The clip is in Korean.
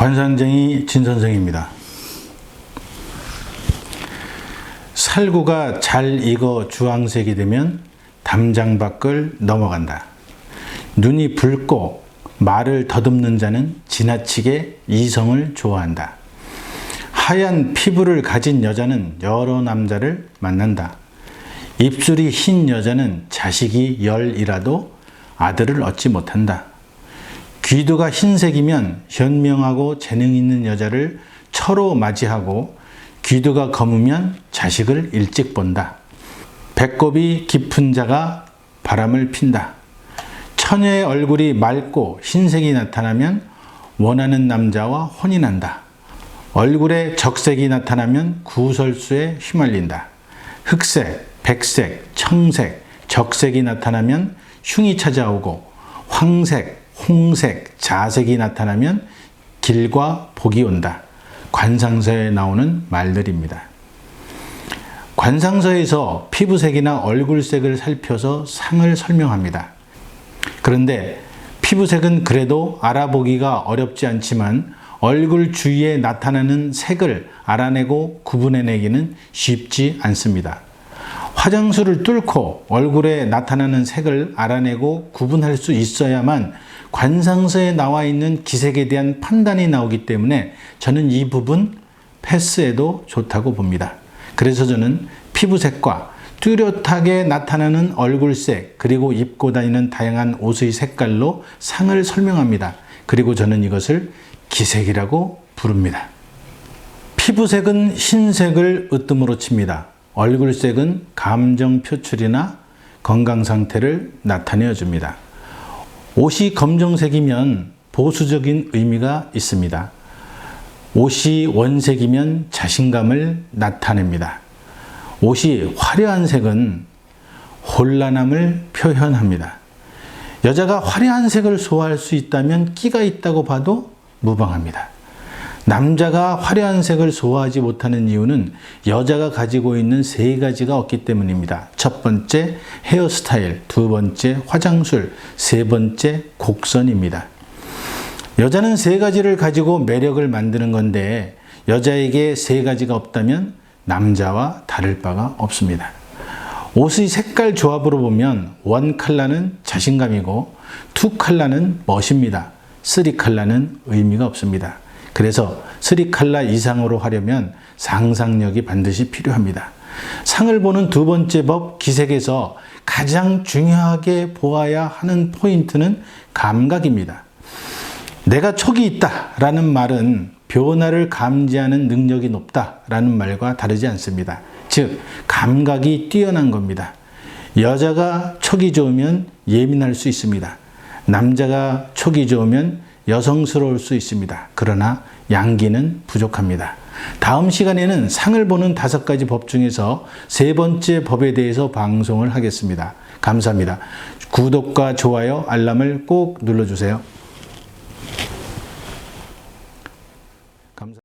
관상쟁이 진선생입니다. 살구가 잘 익어 주황색이 되면 담장 밖을 넘어간다. 눈이 붉고 말을 더듬는 자는 지나치게 이성을 좋아한다. 하얀 피부를 가진 여자는 여러 남자를 만난다. 입술이 흰 여자는 자식이 열이라도 아들을 얻지 못한다. 귀두가 흰색이면 현명하고 재능 있는 여자를 처로 맞이하고 귀두가 검으면 자식을 일찍 본다. 배꼽이 깊은 자가 바람을 핀다. 처녀의 얼굴이 맑고 흰색이 나타나면 원하는 남자와 혼이 난다. 얼굴에 적색이 나타나면 구설수에 휘말린다. 흑색, 백색, 청색, 적색이 나타나면 흉이 찾아오고 황색, 홍색, 자색이 나타나면 길과 복이 온다. 관상서에 나오는 말들입니다. 관상서에서 피부색이나 얼굴색을 살펴서 상을 설명합니다. 그런데 피부색은 그래도 알아보기가 어렵지 않지만 얼굴 주위에 나타나는 색을 알아내고 구분해내기는 쉽지 않습니다. 화장술을 뚫고 얼굴에 나타나는 색을 알아내고 구분할 수 있어야만 관상서에 나와 있는 기색에 대한 판단이 나오기 때문에 저는 이 부분 패스해도 좋다고 봅니다. 그래서 저는 피부색과 뚜렷하게 나타나는 얼굴색 그리고 입고 다니는 다양한 옷의 색깔로 상을 설명합니다. 그리고 저는 이것을 기색이라고 부릅니다. 피부색은 흰색을 으뜸으로 칩니다. 얼굴색은 감정 표출이나 건강 상태를 나타내어 줍니다. 옷이 검정색이면 보수적인 의미가 있습니다. 옷이 원색이면 자신감을 나타냅니다. 옷이 화려한 색은 혼란함을 표현합니다. 여자가 화려한 색을 소화할 수 있다면 끼가 있다고 봐도 무방합니다. 남자가 화려한 색을 소화하지 못하는 이유는 여자가 가지고 있는 세 가지가 없기 때문입니다. 첫 번째 헤어스타일, 두 번째 화장술, 세 번째 곡선입니다. 여자는 세 가지를 가지고 매력을 만드는 건데 여자에게 세 가지가 없다면 남자와 다를 바가 없습니다. 옷의 색깔 조합으로 보면 원 컬러는 자신감이고 투 컬러는 멋입니다. 쓰리 컬러는 의미가 없습니다. 그래서 컬러 이상으로 하려면 상상력이 반드시 필요합니다. 상을 보는 두 번째 법 기색에서 가장 중요하게 보아야 하는 포인트는 감각입니다. 내가 촉이 있다 라는 말은 변화를 감지하는 능력이 높다 라는 말과 다르지 않습니다. 즉, 감각이 뛰어난 겁니다. 여자가 촉이 좋으면 예민할 수 있습니다. 남자가 촉이 좋으면 여성스러울 수 있습니다. 그러나 양기는 부족합니다. 다음 시간에는 상을 보는 다섯 가지 법 중에서 세 번째 법에 대해서 방송을 하겠습니다. 감사합니다. 구독과 좋아요, 알람을 꼭 눌러주세요.